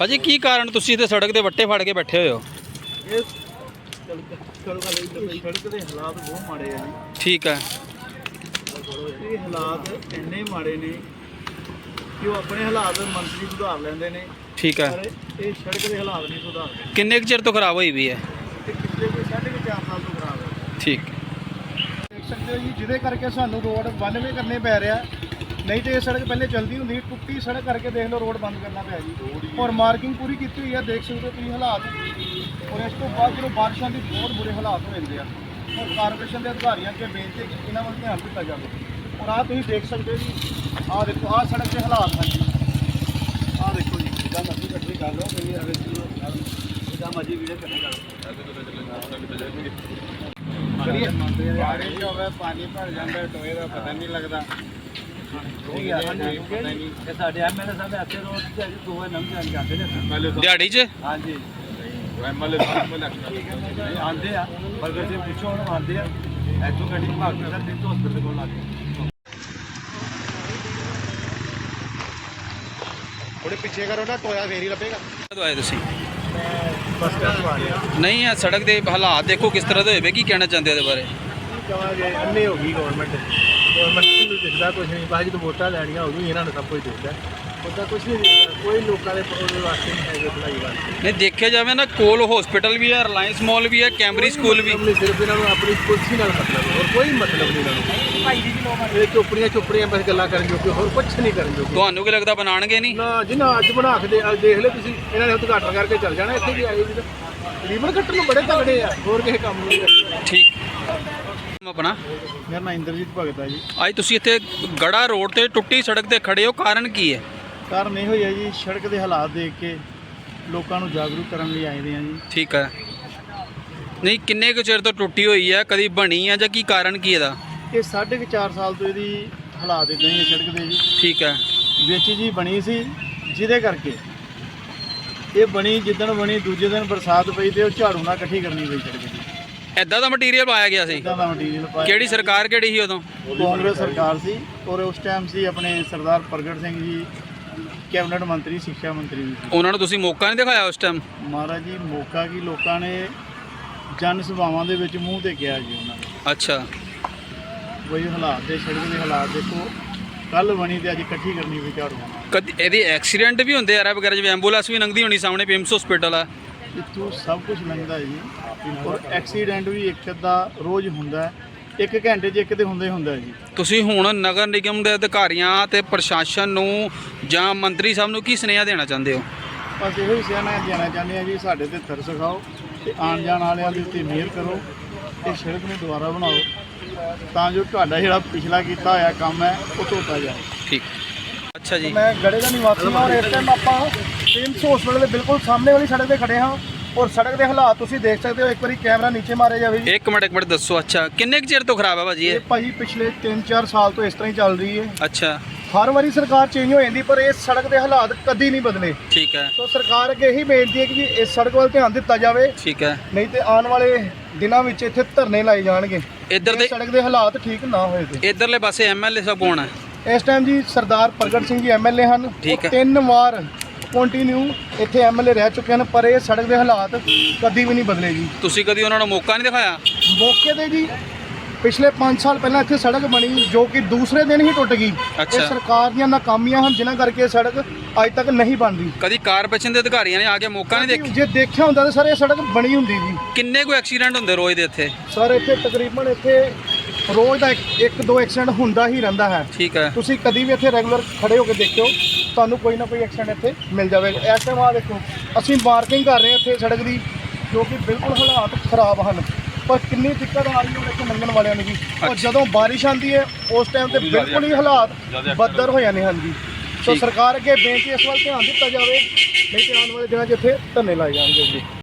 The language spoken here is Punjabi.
ਭਾਜੀ ਕੀ ਕਾਰਨ ਤੁਸੀਂ ਇੱਥੇ ਸੜਕ ਤੇ ਵੱਟੇ ਫੜ ਕੇ ਬੈਠੇ ਹੋਏ ਹੋ? ਇਹ ਸੜਕ ਸੜਕ ਦੇ ਹਾਲਾਤ ਬਹੁਤ ਮਾੜੇ ਆ ਜੀ। ਠੀਕ ਹੈ ਇਹ ਹਾਲਾਤ ਇੰਨੇ ਮਾੜੇ ਨੇ ਕਿ ਉਹ ਆਪਣੇ ਹਾਲਾਤ ਮੰਤਰੀ ਸੁਧਾਰ ਲੈਂਦੇ ਨੇ। ਠੀਕ ਹੈ ਇਹ ਸੜਕ ਦੇ ਹਾਲਾਤ ਨਹੀਂ ਸੁਧਾਰਦੇ ਕਿੰਨੇ ਕੁ ਚਿਰ ਤੋਂ ਖਰਾਬ ਹੋਈ ਵੀ ਹੈ? ਤੇ ਪਿਛਲੇ ਕੋਈ ਸਾਢੇ ਕੁ ਚਾਰ ਸਾਲ ਤੋਂ ਖਰਾਬ ਹੈ। ਠੀਕ। ਦੇਖ ਸਕਦੇ ਹੋ ਜੀ ਜਿਹਦੇ ਕਰਕੇ ਸਾਨੂੰ ਰੋਡ 92 ਕਰਨੇ ਪੈ ਰਿਹਾ। ਨਹੀਂ ਤੇ ਇਹ ਸੜਕ ਪਹਿਲੇ ਚਲਦੀ ਹੁੰਦੀ ਸੀ, ਟੁੱਟੀ ਸੜਕ ਕਰਕੇ ਦੇਖ ਲਓ ਰੋਡ ਬੰਦ ਕਰਨਾ ਪਿਆ ਜੀ। ਔਰ ਮਾਰਕਿੰਗ ਪੂਰੀ ਕੀਤੀ ਹੋਈ ਹੈ ਦੇਖ ਸਕਦੇ ਹੋ ਤੁਸੀਂ ਹਾਲਾਤ। ਔਰ ਇਸ ਤੋਂ ਬਾਅਦ ਜਦੋਂ ਬਾਰਿਸ਼ਾਂ ਦੇ ਬਹੁਤ ਬੁਰੇ ਹਾਲਾਤ ਹੋ ਜਾਂਦੇ ਆ ਔਰ ਕਾਰਪੋਰੇਸ਼ਨ ਦੇ ਅਧਿਕਾਰੀਆਂ ਅੱਗੇ ਬੇਨਤੀ ਹੈ ਕਿ ਇਹਨਾਂ ਵੱਲ ਧਿਆਨ ਦਿੱਤਾ ਜਾਵੇ। ਔਰ ਆਹ ਤੁਸੀਂ ਦੇਖ ਸਕਦੇ ਹੋ ਜੀ ਆਹ ਦੇਖੋ ਆਹ ਸੜਕ ਦੇ ਹਾਲਾਤ ਹਨ ਜੀ। ਆਹ ਦੇਖੋ ਜੀ ਜਿੱਦਾਂ ਮਰਜ਼ੀ ਕੱਟਣੀ ਕਰ ਲਓ ਕੋਈ ਅਗਰ ਜਿੱਦਾਂ ਮਰਜ਼ੀ ਵੀਡੀਓ ਕੱਟਣੀ ਕਰ ਲਓ। ਬਾਰਿਸ਼ ਹੋਵੇ ਪਾਣੀ ਭਰ ਜਾਂਦਾ ਟੋਏ ਦਾ ਪਤਾ ਨਹੀਂ ਲੱਗਦਾ। ਠੀਕ ਹੈ। ਹਾਂਜੀ ਇਹ ਸਾਡੇ ਐਮਐਲਏ ਸਾਹਿਬ ਇੱਥੇ ਰੋਡ ਤੇ ਅੱਜ ਦੋਵੇਂ ਨੰਗੇ ਜਾਂਦੇ ਨੇ ਦਿਹਾੜੀ 'ਚ? ਹਾਂਜੀ। ਐਮਐਲਏ ਨਹੀਂ, ਆ ਬਰਗਰ ਸਿੰਘ ਪੁੱਛੋ ਹੁਣ ਆਉਂਦੇ ਆ। ਇੱਥੋਂ ਗੱਡੀ ਭਾਗ ਕੇ ਸਰ ਦਿੱਤੋ ਹਸਪੀਟਲ ਕੋਲ ਆ ਗਏ। ਥੋੜੇ ਪਿੱਛੇ ਕਰੋ ਨਾ ਟੋਇਆ ਫੇਰ ਹੀ ਲੱਭੇਗਾ। ਕਦੋਂ ਆਏ ਤੁਸੀਂ? ਬਸ ਸਟੈਂਡ ਆ ਰਿਹਾ ਨਹੀਂ ਆ ਸੜਕ ਦੇ ਹਾਲਾਤ ਦੇਖੋ ਕਿਸ ਤਰ੍ਹਾਂ ਦੇ ਹੋਏ ਵੇ ਕੀ ਕਹਿਣਾ ਚਾਹੁੰਦੇ ਇਹਦੇ ਬਾਰੇ? ਕਹਾਂਗੇ ਅੰਨੇ ਹੋ ਗਈ ਗਵਰਨਮੈਂਟ ਗਵਰਨਮੈਂਟ ਨੂੰ ਦਿਖਦਾ ਕੁਝ ਨਹੀਂ ਬਾਅਦ ਜਦੋਂ ਵੋਟਾਂ ਲੈਣੀਆਂ ਉਦੋਂ ਹੀ ਇਹਨਾਂ ਨੂੰ ਸਭ ਕੁਝ ਦਿਖਦਾ। ਉਹਦਾ ਕੁਝ ਨਹੀਂ ਦਿਖਦਾ ਕੋਈ ਲੋਕਾਂ ਦੇ ਉਹਦੇ ਵਾਸਤੇ ਨਹੀਂ ਹੈਗੇ ਭਲਾਈ ਵਾਸਤੇ। ਨਹੀਂ ਦੇਖਿਆ ਜਾਵੇ ਨਾ ਕੋਲ ਹਸਪੀਟਲ ਵੀ ਹੈ ਰਿਲਾਇੰਸ ਮਾਲ ਵੀ ਹੈ ਕੈਂਬਰੀ ਸਕੂਲ ਵੀ। ਨਹੀਂ ਸਿਰਫ ਇਹਨਾਂ ਨੂੰ ਆਪਣੀ ਕੁਰਸੀ ਨਾਲ ਮਤਲਬ ਹੈ, ਹੋਰ ਕੋਈ ਮਤਲਬ ਨਹੀਂ ਇਹਨਾਂ ਨੂੰ। ਇਹ ਚੋਪੜੀਆਂ ਚੋਪੜੀਆਂ ਬਸ ਗੱਲਾਂ ਕਰਨ ਜੋਗੇ ਹੋਰ ਕੁਝ ਨਹੀਂ ਕਰਨ ਜੋਗੇ। ਤੁਹਾਨੂੰ ਕੀ ਲੱਗਦਾ ਬਣਾਣਗੇ ਨਹੀਂ? ਨਾ ਜੀ ਨਾ ਅੱਜ ਬਣਾ ਕੇ ਦੇ ਅੱਜ ਦੇਖ ਲਿਓ ਤੁਸੀਂ ਇਹਨਾਂ ਨੇ ਉਦਘਾਟਨ ਕਰਕੇ ਚੱਲ ਜਾਣਾ ਇੱਥੇ ਵੀ ਆਏ ਜੀ। ਲੀਵਰ ਕੱਟਣ ਨੂੰ ਬੜੇ ਤਗੜੇ ਆ ਹੋਰ ਕਿਸੇ ਕੰਮ ਨਹੀਂ। ਕਰਦੇ ਠੀਕ। ਆਪਣਾ? ਮੇਰਾ ਨਾਮ ਇੰਦਰਜੀਤ ਭਗਤ ਹੈ ਜੀ। ਅੱਜ ਤੁਸੀਂ ਇੱਥੇ ਗੜਾ ਰੋਡ ਤੇ ਟੁੱਟੀ ਸੜਕ ਤੇ ਖੜੇ ਹੋ ਕਾਰਨ ਕੀ ਹੈ? ਕਾਰਨ ਇਹੋ ਹੀ ਹੈ ਜੀ ਸੜਕ ਦੇ ਹਾਲਾਤ ਦੇਖ ਕੇ ਲੋਕਾਂ ਨੂੰ ਜਾਗਰੂਕ ਕਰਨ ਲਈ ਆਏ ਦੇ ਆ ਜੀ। ਠੀਕ ਹੈ। ਨਹੀਂ ਕਿੰਨੇ ਕੁ ਚਿਰ ਤੋਂ ਟੁੱਟੀ ਹੋਈ ਹੈ ਕਦੀ ਬਣੀ ਹੈ ਜਾਂ ਕੀ ਕਾਰਨ ਕੀ ਇਹਦਾ? ਇਹ ਸਾਢੇ ਕੁ ਚਾਰ ਸਾਲ ਤੋਂ ਇਹਦੀ ਹਾਲਾਤ ਇਦਾਂ ਹੀ ਹੈ ਸੜਕ ਦੇ ਜੀ। ਠੀਕ ਹੈ। ਵਿੱਚ ਜੀ ਬਣੀ ਸੀ ਜਿਹਦੇ ਕਰਕੇ ਇਹ ਬਣੀ ਜਿੱਦਣ ਬਣੀ ਦੂਜੇ ਦਿਨ ਬਰਸਾਤ ਪਈ ਤੇ ਉਹ ਝਾੜੂ ਨਾਲ ਇਕੱਠੀ ਕਰਨੀ ਪਈ ਸੜਕ ਜੀ ਐਦਾਂ ਦਾ ਮਟੀਰੀਅਲ ਪਾਇਆ ਗਿਆ ਸੀ? ਇਦਾਂ ਦਾ ਮਟੀਰੀਅਲ ਪਾਇਆ ਕਿਹੜੀ ਸਰਕਾਰ ਕਿਹੜੀ ਸੀ ਉਦੋਂ? ਕਾਂਗਰਸ ਸਰਕਾਰ ਸੀ ਔਰ ਉਸ ਟਾਈਮ ਸੀ ਆਪਣੇ ਸਰਦਾਰ ਪ੍ਰਗਟ ਸਿੰਘ ਜੀ ਕੈਬਨਿਟ ਮੰਤਰੀ ਸਿੱਖਿਆ ਮੰਤਰੀ ਵੀ ਸੀ ਉਹਨਾਂ ਨੂੰ ਤੁਸੀਂ ਮੌਕਾ ਨਹੀਂ ਦਿਖਾਇਆ ਉਸ ਟਾਈਮ ਮਹਾਰਾਜ ਜੀ ਮੌਕਾ ਕੀ ਲੋਕਾਂ ਨੇ ਜਨ ਸਭਾਵਾਂ ਦੇ ਵਿੱਚ ਮੂੰਹ ਤੇ ਕਿਹਾ ਜੀ ਉਹਨਾਂ ਨੇ। ਅੱਛਾ। ਵਹੀ ਹਾਲਾਤ ਦੇ ਸੜਕ ਦੇ ਹਾਲਾਤ ਦੇਖੋ ਕੱਲ ਬਣੀ ਤੇ ਅੱਜ ਇਕੱਠੀ ਕਰਨੀ ਵੀ ਝਾੜੂ ਨਾਲ ਕਦੀ ਇਹਦੇ ਐਕਸੀਡੈਂਟ ਵੀ ਹੁੰਦੇ ਆ ਵਗੈਰਾ ਜਿਵੇਂ ਐਂਬੂਲੈਂਸ ਵੀ ਲੰਘਦੀ ਹੋਣੀ ਸਾਹਮਣੇ ਪੀਐਮਸ ਹਸਪੀਟਲ ਆ। ਇੱਥੋਂ ਸਭ ਕੁਝ ਲੰਘਦਾ ਜੀ। ਔਰ ਐਕਸੀਡੈਂਟ ਵੀ ਇੱਕ ਅੱਧਾ ਰੋਜ਼ ਹੁੰਦਾ ਹੈ। ਇੱਕ ਘੰਟੇ 'ਚ ਇੱਕ ਤੇ ਹੁੰਦੇ ਹੁੰਦਾ ਜੀ। ਤੁਸੀਂ ਹੁਣ ਨਗਰ ਨਿਗਮ ਦੇ ਅਧਿਕਾਰੀਆਂ ਤੇ ਪ੍ਰਸ਼ਾਸਨ ਨੂੰ ਜਾਂ ਮੰਤਰੀ ਸਾਹਿਬ ਨੂੰ ਕੀ ਸੁਨੇਹਾ ਦੇਣਾ ਚਾਹੁੰਦੇ ਹੋ? ਬਸ ਇਹੋ ਹੀ ਸਿਆਣਾ ਦੇਣਾ ਚਾਹੁੰਦੇ ਆ ਜੀ ਸਾਡੇ ਤੇ ਤਰਸ ਖਾਓ ਤੇ ਆਉਣ ਜਾਣ ਵਾਲਿਆਂ ਦੇ ਉੱਤੇ ਮਿਹਰ ਕਰੋ ਤੇ ਸੜਕ ਨੂੰ ਦੁਬਾਰਾ ਬਣਾਓ ਤਾਂ ਜੋ ਤੁਹਾਡਾ ਜਿਹੜਾ ਪਿਛਲਾ ਕੀਤਾ ਹੋਇਆ ਕੰਮ ਹੈ ਉਹ ਧੋਤਾ ਜਾਏ। ਠੀਕ। ਅੱਛਾ ਜੀ। ਮੈਂ ਗੜੇ ਦਾ ਨਿਵਾਸੀ ਹਾਂ ਔਰ ਇਸ ਟਾਈਮ ਆਪਾਂ ਸਿਮਸ ਹਸਪੀਟਲ ਦੇ ਬਿਲਕੁਲ ਸਾਹਮਣੇ ਵਾਲੀ ਸੜਕ ਤੇ ਖੜੇ ਹਾਂ ਔਰ ਸੜਕ ਦੇ ਹਾਲਾਤ ਤੁਸੀਂ ਦੇਖ ਸਕਦੇ ਹੋ। ਇੱਕ ਵਾਰੀ ਕੈਮਰਾ ਨੀਚੇ ਮਾਰਿਆ ਜਾਵੇ ਜੀ। ਇੱਕ ਮਿੰਟ ਇੱਕ ਮਿੰਟ ਦੱਸੋ। ਅੱਛਾ ਕਿੰਨੇ ਕੁ ਚਿਰ ਤੋਂ ਖਰਾਬ ਹੈ ਭਾਜੀ ਇਹ? ਇਹ ਭਾਜੀ ਪਿਛਲੇ 3-4 ਸਾਲ ਤੋਂ ਇਸ ਤਰ੍ਹਾਂ ਹੀ ਚੱਲ ਰਹੀ ਹੈ। ਅੱਛਾ। ਹਰ ਵਾਰੀ ਸਰਕਾਰ ਚੇਂਜ ਹੋ ਜਾਂਦੀ ਪਰ ਇਸ ਸੜਕ ਦੇ ਹਾਲਾਤ ਕਦੀ ਨਹੀਂ ਬਦਲੇ। ਠੀਕ ਹੈ। ਸੋ ਸਰਕਾਰ ਅੱਗੇ ਇਹੀ ਬੇਨਤੀ ਹੈ ਕਿ ਜੀ ਇਸ ਸੜਕ ਵੱਲ ਧਿਆਨ ਦਿੱਤਾ ਜਾਵੇ। ਠੀਕ ਹੈ। ਨਹੀਂ ਤੇ ਆਉਣ ਵਾਲੇ ਦਿਨਾਂ ਵਿੱਚ ਇੱਥੇ ਧਰਨੇ ਲਾਏ ਜਾਣਗੇ। ਇੱਧਰ ਦੇ ਸੜਕ ਦੇ ਹਾਲਾਤ ਠੀਕ ਨਾ ਹੋਏ ਤੇ। ਇੱਧਰਲੇ ਪਾਸੇ ਐਮਐਲਏ ਸਾਹਿਬ ਕੌਣ ਹੈ? ਇਸ ਟਾਈਮ ਜੀ ਸਰਦਾਰ ਪ੍ਰਗਟ ਸਿੰਘ ਜੀ ਐਮਐਲਏ ਹਨ। ਠੀਕ ਉਹ ਹੈ। ਤਿੰਨ ਵਾਰ ਕੰਟੀਨਿਊ ਇੱਥੇ ਐਮਐਲਏ ਰਹਿ ਚੁੱਕੇ ਹਨ ਪਰ ਇਹ ਸੜਕ ਦੇ ਹਾਲਾਤ ਕਦੀ ਵੀ ਨਹੀਂ ਬਦਲੇ ਜੀ ਤੁਸੀਂ ਕਦੀ ਉਹਨਾਂ ਨੂੰ ਮੌਕਾ ਨਹੀਂ ਦਿਖਾਇਆ? ਮੌਕੇ ਤੇ ਜੀ ਪਿਛਲੇ 5 ਸਾਲ ਪਹਿਲਾਂ ਇੱਥੇ ਸੜਕ ਬਣੀ ਜੋ ਕਿ ਦੂਸਰੇ ਦਿਨ ਹੀ ਟੁੱਟ ਗਈ। ਅੱਛਾ। ਇਹ ਸਰਕਾਰ ਦੀਆਂ ਨਾਕਾਮੀਆਂ ਹਨ ਜਿਨ੍ਹਾਂ ਕਰਕੇ ਇਹ ਸੜਕ ਅੱਜ ਤੱਕ ਨਹੀਂ ਬਣਦੀ। ਕਦੀ ਕਾਰਪੋਰੇਸ਼ਨ ਦੇ ਅਧਿਕਾਰੀਆਂ ਨੇ ਆ ਕੇ ਮੌਕਾ ਨਹੀਂ ਦੇਖਿਆ? ਜੇ ਦੇਖਿਆ ਹੁੰਦਾ ਤਾਂ ਸਰ ਇਹ ਸੜਕ ਬਣੀ ਹੁੰਦੀ ਜੀ ਕਿੰਨੇ ਕੁ ਐਕਸੀਡੈਂਟ ਹੁੰਦੇ ਰੋਜ਼ ਦੇ ਇੱਥੇ? ਸਰ ਇੱਥੇ ਤਕਰੀਬਨ ਇੱਥੇ ਰੋਜ਼ ਦਾ ਇੱਕ- ਇੱਕ ਦੋ ਐਕਸੀਡੈਂਟ ਹੁੰਦਾ ਹੀ ਰਹਿੰਦਾ ਹੈ। ਠੀਕ ਹੈ। ਤੁਸੀਂ ਕਦੀ ਵੀ ਇੱਥੇ ਰੈਗੂਲਰ ਖੜੇ ਹੋ ਕੇ ਦੇਖਿਓ ਤੁਹਾਨੂੰ ਕੋਈ ਨਾ ਕੋਈ ਐਕਸੀਡੈਂਟ ਇੱਥੇ ਮਿਲ ਜਾਵੇਗਾ ਇਸ ਟਾਈਮ ਆ ਦੇਖੋ ਅਸੀਂ ਮਾਰਕਿੰਗ ਕਰ ਰਹੇ ਹਾਂ ਇੱਥੇ ਸੜਕ ਦੀ ਜੋ ਕਿ ਬਿਲਕੁਲ ਹਾਲਾਤ ਖਰਾਬ ਹਨ। ਪਰ ਕਿੰਨੀ ਦਿੱਕਤ ਆ ਰਹੀ ਹੈ ਇੱਥੇ ਲੰਘਣ ਵਾਲਿਆਂ ਨੂੰ ਜੀ ਔਰ ਜਦੋਂ ਬਾਰਿਸ਼ ਆਉਂਦੀ ਹੈ ਉਸ ਟਾਈਮ ਤੇ ਬਿਲਕੁਲ ਹੀ ਹਾਲਾਤ ਬੱਦਰ ਹੋ ਜਾਂਦੇ ਹਨ ਜੀ ਸੋ ਠੀਕ। ਸਰਕਾਰ ਅੱਗੇ ਬੇਨਤੀ ਇਸ ਵੱਲ ਧਿਆਨ ਦਿੱਤਾ ਜਾਵੇ ਨਹੀਂ ਤੇ ਆਉਣ ਵਾਲੇ ਦਿਨਾਂ 'ਚ ਇੱਥੇ ਧਰਨੇ ਲਾਏ ਜਾਣਗੇ ਜੀ।